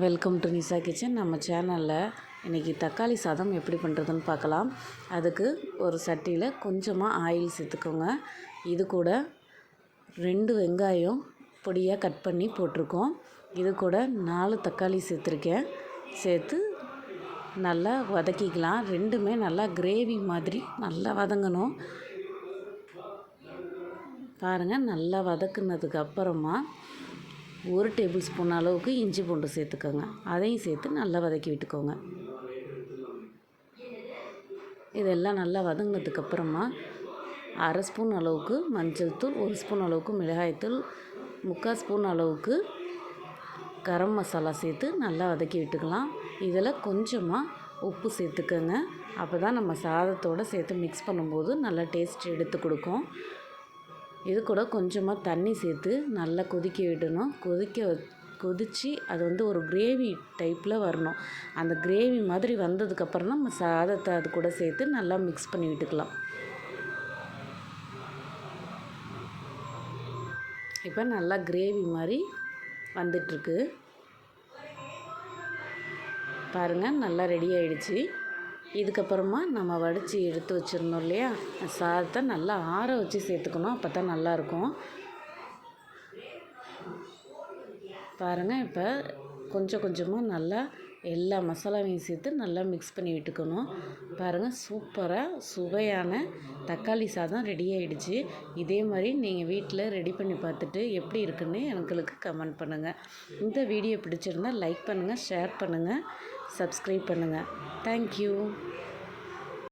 Welcome to Nisha kitchen நம்ம சேனலில் இன்றைக்கி தக்காளி சாதம் எப்படி பண்ணுறதுன்னு பார்க்கலாம். அதுக்கு ஒரு சட்டியில் கொஞ்சமாக ஆயில் சேர்த்துக்கோங்க. இது கூட ரெண்டு வெங்காயம் பொடியாக கட் பண்ணி போட்டிருக்கோம். இது கூட நாலு தக்காளி சேர்த்துருக்கேன். சேர்த்து நல்லா வதக்கிக்கலாம். ரெண்டுமே நல்லா கிரேவி மாதிரி நல்லா வதங்கணும். பாருங்கள் நல்லா வதக்குனதுக்கு அப்புறமா ஒரு டேபிள் ஸ்பூன் அளவுக்கு இஞ்சி பூண்டு சேர்த்துக்கோங்க. அதையும் சேர்த்து நல்லா வதக்கி விட்டுக்கோங்க. இதெல்லாம் நல்லா வதங்கினதுக்கப்புறமா அரை ஸ்பூன் அளவுக்கு மஞ்சள் தூள் ஒரு ஸ்பூன் அளவுக்கு மிளகாய்த்தூள் முக்கால் ஸ்பூன் அளவுக்கு கரம் மசாலா சேர்த்து நல்லா வதக்கி விட்டுக்கலாம். இதில் கொஞ்சமாக உப்பு சேர்த்துக்கோங்க. அப்போ தான் நம்ம சாதத்தோடு சேர்த்து மிக்ஸ் பண்ணும்போது நல்லா டேஸ்ட் எடுத்து கொடுக்கும். இது கூட கொஞ்சமாக தண்ணி சேர்த்து நல்லா கொதிக்க விடணும். கொதிக்க கொதித்து அது வந்து ஒரு கிரேவி டைப்பில் வரணும். அந்த கிரேவி மாதிரி வந்ததுக்கப்புறம் நம்ம சாதத்தை அது கூட சேர்த்து நல்லா மிக்ஸ் பண்ணி விட்டுக்கலாம். இப்போ நல்லா கிரேவி மாதிரி வந்துட்டுருக்கு. பாருங்கள் நல்லா ரெடி ஆகிடுச்சி இதுக்கப்புறமா நம்ம வடித்து எடுத்து வச்சுருந்தோம் இல்லையா? சாதத்தை நல்லா ஆற வச்சு சேர்த்துக்கணும். அப்போ தான் நல்லாயிருக்கும். பாருங்கள் இப்போ கொஞ்சம் கொஞ்சமாக நல்லா எல்லா மசாலாவையும் சேர்த்து நல்லா மிக்ஸ் பண்ணி விட்டுக்கணும். பாருங்கள் சூப்பராக சுவையான தக்காளி சாதம் ரெடி ஆகிடுச்சு இதே மாதிரி நீங்கள் வீட்டில் ரெடி பண்ணி பார்த்துட்டு எப்படி இருக்குன்னு எங்களுக்கு கமெண்ட் பண்ணுங்கள் இந்த வீடியோ பிடிச்சிருந்தால் லைக் பண்ணுங்கள் ஷேர் பண்ணுங்கள் சப்ஸ்கிரைப் பண்ணுங்கள் தேங்க்யூ